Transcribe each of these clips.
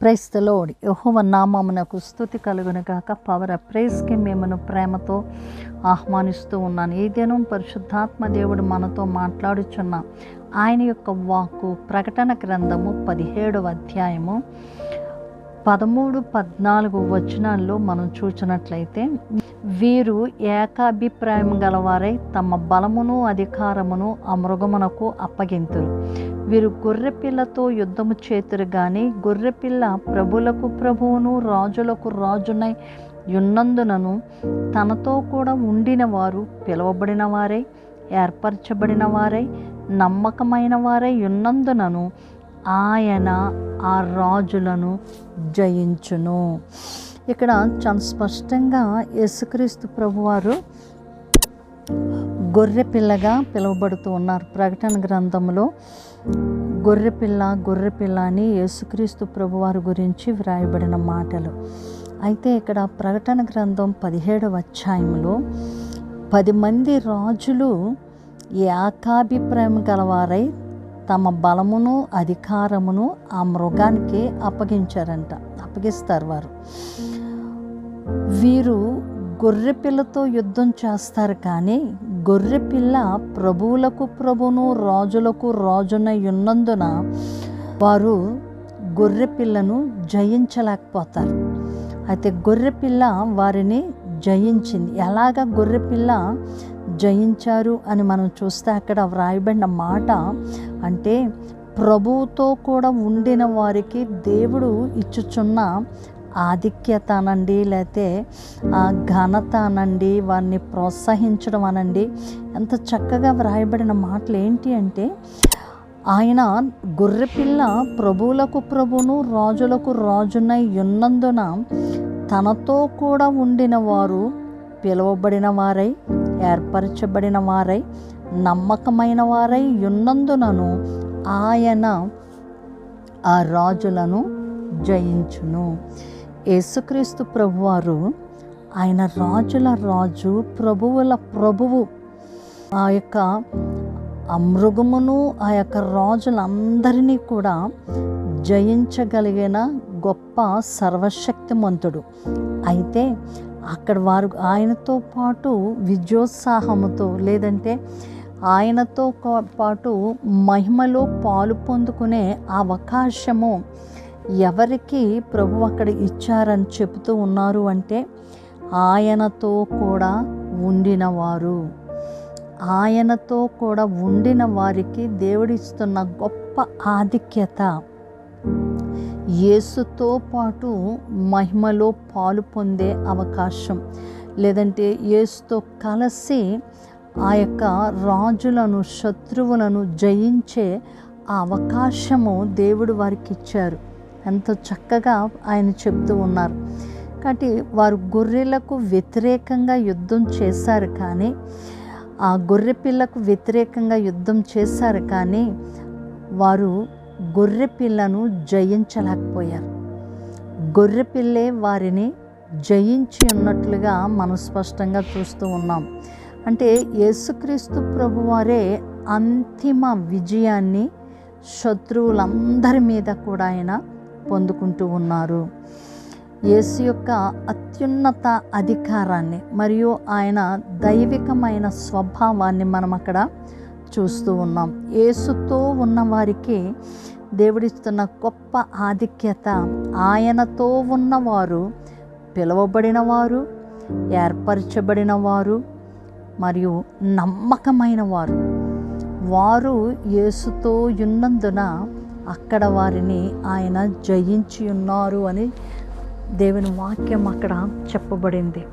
ప్రైస్తలోడ్ యహోవ నామమునకు స్థుతి కలుగును కాక పవర్ ప్రైస్కి మిమ్మను ప్రేమతో ఆహ్వానిస్తూ ఉన్నాను. ఈ దినం పరిశుద్ధాత్మ దేవుడు మనతో మాట్లాడుచున్న ఆయన యొక్క వాక్కు ప్రకటన గ్రంథము పదిహేడవ అధ్యాయము పదమూడు పద్నాలుగు వచనాల్లో మనం చూచినట్లయితే వీరు ఏకాభిప్రాయం గలవారై తమ బలమును అధికారమును ఆ మృగమునకు అప్పగింతురు. వీరు గొర్రెపిల్లతో యుద్ధము చేతురు కానీ గొర్రెపిల్ల ప్రభులకు ప్రభువును రాజులకు రాజునై ఉన్నందునను తనతో కూడా ఉండిన వారు పిలువబడిన వారై ఏర్పరచబడిన వారై నమ్మకమైన వారై ఉన్నందునను ఆయన ఆ రాజులను జయించును. ఇక్కడ చాలా స్పష్టంగా యేసుక్రీస్తు ప్రభువారు గొర్రెపిల్లగా పిలువబడుతూ ఉన్నారు. ప్రకటన గ్రంథంలో గొర్రెపిల్ల గొర్రెపిల్ల అని యేసుక్రీస్తు ప్రభువారి గురించి వ్రాయబడిన మాటలు. అయితే ఇక్కడ ప్రకటన గ్రంథం పదిహేడవ అధ్యాయంలో పది మంది రాజులు ఏకాభిప్రాయం గలవారై తమ బలమును అధికారమును ఆ మృగానికి అప్పగించారంట. అప్పగిస్తారు వారు. వీరు గొర్రెపిల్లతో యుద్ధం చేస్తారు కానీ గొర్రెపిల్ల ప్రభువులకు ప్రభును రాజులకు రాజునై ఉన్నందున వారు గొర్రెపిల్లను జయించలేకపోతారు. అయితే గొర్రెపిల్ల వారిని జయించింది. ఎలాగ గొర్రెపిల్ల జయించారు అని మనం చూస్తే అక్కడ వ్రాయబడిన మాట అంటే ప్రభువుతో కూడా ఉండిన వారికి దేవుడు ఇచ్చుచున్న ఆధిక్యత అనండి లేకపోతే ఘనత అనండి వారిని ప్రోత్సహించడం అనండి ఎంత చక్కగా వ్రాయబడిన మాటలు ఏంటి అంటే ఆయన గొర్రెపిల్ల ప్రభువులకు ప్రభును రాజులకు రాజునై ఉన్నందున తనతో కూడా ఉండిన వారు పిలువబడిన వారై ఏర్పరచబడిన వారై నమ్మకమైన వారై ఉన్నందునను ఆయన ఆ రాజులను జయించును. యేసుక్రీస్తు ప్రభువారు ఆయన రాజుల రాజు ప్రభువుల ప్రభువు. ఆ యొక్క ఆ మృగమును ఆ యొక్క రాజులందరినీ కూడా జయించగలిగిన గొప్ప సర్వశక్తిమంతుడు. అయితే అక్కడ వారు ఆయనతో పాటు విజయోత్సాహముతో లేదంటే ఆయనతో పాటు మహిమలో పాలు పొందుకునే అవకాశము ఎవరికి ప్రభు అక్కడ ఇచ్చారని చెబుతూ ఉన్నారు అంటే ఆయనతో కూడా ఉండినవారు. ఆయనతో కూడా ఉండిన వారికి దేవుడిస్తున్న గొప్ప ఆధిక్యత. యేసుతో పాటు మహిమలో పాలు పొందే అవకాశం. లేదంటే యేసుతో కలిసి ఆ యొక్క రాజులను శత్రువులను జయించే ఆ అవకాశము దేవుడు వారికి ఇచ్చారు. ఎంతో చక్కగా ఆయన చెప్తూ ఉన్నారు. కాబట్టి వారు గొర్రెలకు వ్యతిరేకంగా యుద్ధం చేశారు కానీ ఆ గొర్రె పిల్లకు వ్యతిరేకంగా యుద్ధం చేశారు కానీ వారు గొర్రె పిల్లను జయించలేకపోయారు. గొర్రె పిల్లే వారిని జయించి ఉన్నట్లుగా మనం స్పష్టంగా చూస్తూ ఉన్నాం. అంటే యేసుక్రీస్తు ప్రభువారే అంతిమ విజయాన్ని శత్రువులందరి మీద కూడా ఆయన పొందుకుంటూ ఉన్నారు. యేసు యొక్క అత్యున్నత అధికారాన్ని మరియు ఆయన దైవికమైన స్వభావాన్ని మనం అక్కడ చూస్తూ ఉన్నాం. యేసుతో ఉన్నవారికి దేవుడిస్తున్న గొప్ప ఆధిక్యత ఆయనతో ఉన్నవారు పిలువబడిన వారు ఏర్పరచబడిన వారు మరియు నమ్మకమైన వారు వారు యేసుతో ఉన్నందున అక్కడ వారిని ఆయన జయించి ఉన్నారు అని దేవుని వాక్యం అక్కడ చెప్పబడింది.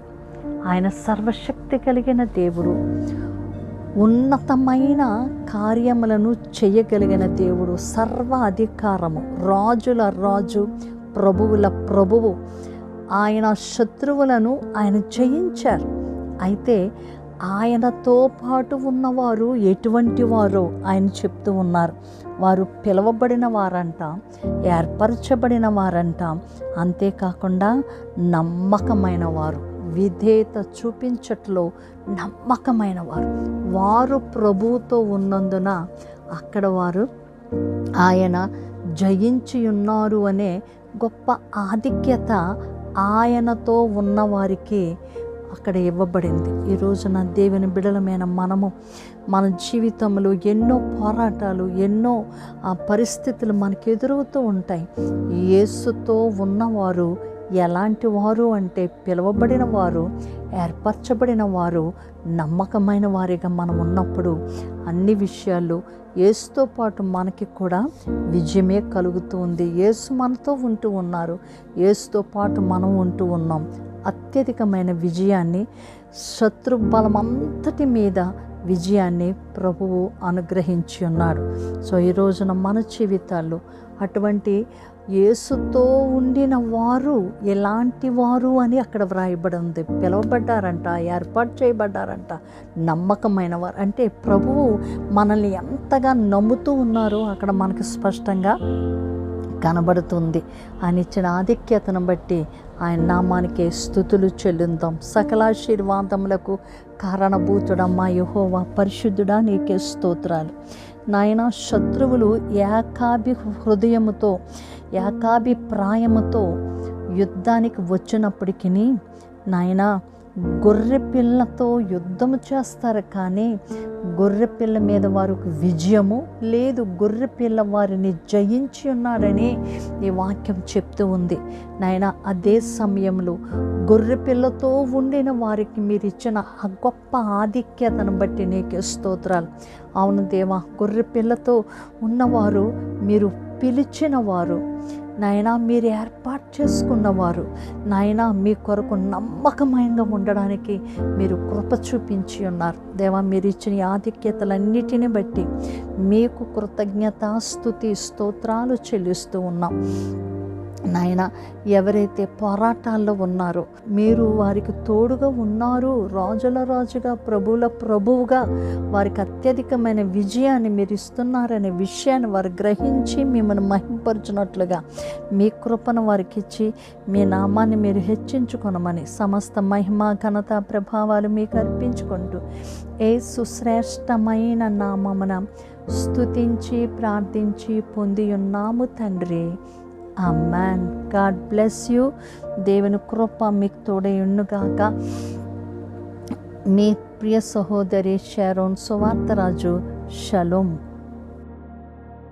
ఆయన సర్వశక్తి కలిగిన దేవుడు ఉన్నతమైన కార్యములను చేయగలిగిన దేవుడు సర్వ అధికారము రాజుల రాజు ప్రభువుల ప్రభువు. ఆయన శత్రువులను ఆయన జయించారు. అయితే ఆయనతో పాటు ఉన్నవారు ఎటువంటి వారో ఆయన చెప్తూ ఉన్నారు. వారు పిలువబడిన వారంట ఏర్పరచబడిన వారంట. అంతేకాకుండా నమ్మకమైన వారు విధేయత చూపించట్లో నమ్మకమైన వారు. వారు ప్రభువుతో ఉన్నందున అక్కడ వారు ఆయన జయించి ఉన్నారు అనే గొప్ప ఆధిక్యత ఆయనతో ఉన్నవారికి అక్కడ ఇవ్వబడింది. ఈ రోజున దేవుని బిడలమైన మనము మన జీవితంలో ఎన్నో పోరాటాలు ఎన్నో పరిస్థితులు మనకు ఎదురవుతూ ఉంటాయి. యేసుతో ఉన్నవారు ఎలాంటి వారు అంటే పిలువబడిన వారు ఏర్పరచబడిన వారు నమ్మకమైన వారిగా మనం ఉన్నప్పుడు అన్ని విషయాలు యేసుతో పాటు మనకి కూడా విజయమే కలుగుతుంది యేసు మనతో ఉంటూ ఉన్నారు. యేసుతో పాటు మనం ఉంటూ ఉన్నాం. అత్యధికమైన విజయాన్ని శత్రు బలం అంతటి మీద విజయాన్ని ప్రభువు అనుగ్రహించి ఉన్నాడు సో ఈ రోజున మన జీవితాల్లో అటువంటి యేసుతో ఉండిన వారు ఎలాంటి వారు అని అక్కడ వ్రాయబడి ఉంది పిలువబడ్డారంట ఏర్పాటు చేయబడ్డారంట నమ్మకమైన వారు. అంటే ప్రభువు మనల్ని ఎంతగా నమ్ముతూ ఉన్నారో అక్కడ మనకు స్పష్టంగా కనబడుతుంది. ఆయన ఇచ్చిన ఆధిక్యతను బట్టి ఆయన నామానికి స్థుతులు చెల్లిందాం. సకలాశీర్వాదములకు కారణభూతుడమ్మా యహోవా పరిశుద్ధుడా నీకే స్తోత్రాలు. నాయన శత్రువులు ఏకాభి హృదయముతో ఏకాభిప్రాయముతో యుద్ధానికి వచ్చినప్పటికీ నాయనా గొర్రె పిల్లతో యుద్ధము చేస్తారు కానీ గొర్రె పిల్ల మీద వారికి విజయము లేదు. గొర్రె పిల్ల వారిని జయించి ఉన్నారని ఈ వాక్యం చెప్తూ ఉంది. నాయన అదే సమయంలో గొర్రె పిల్లతో ఉండిన వారికి మీరు ఇచ్చిన ఆ గొప్ప ఆధిక్యతను బట్టి నీకు స్తోత్రాలు. అవును దేవా గొర్రె పిల్లతో ఉన్నవారు మీరు పిలిచిన వారు నాయనా మీరు ఏర్పాటు చేసుకున్నవారు. నాయనా మీ కొరకు నమ్మకమైనగా ఉండడానికి మీరు కృప చూపించి ఉన్నారు. దేవా మీరు ఇచ్చిన ఆధిక్యతలన్నిటిని బట్టి మీకు కృతజ్ఞత స్థుతి స్తోత్రాలు చెల్లిస్తూ ఉన్నాం. నాయన ఎవరైతే పోరాటాల్లో ఉన్నారో మీరు వారికి తోడుగా ఉన్నారు రాజుల రాజుగా ప్రభువుల ప్రభువుగా వారికి అత్యధికమైన విజయాన్ని మీరు ఇస్తున్నారనే విషయాన్ని వారు గ్రహించి మిమ్మల్ని మహింపరచున్నట్లుగా మీ కృపను వారికి ఇచ్చి మీ నామాన్ని మీరు హెచ్చించుకొనమని సమస్త మహిమ ఘనత ప్రభావాలు మీకు అర్పించుకుంటూ ఏ సుశ్రేష్టమైన నామమున స్తుతించి ప్రార్థించి పొంది ఉన్నాము తండ్రి. ఆ మ్యాన్ గాడ్ బ్లెస్ యూ దేవుని కృప మీకు తోడై మీ ప్రియ సహోదరి షారోన్ సువార్తరాజు షలోం.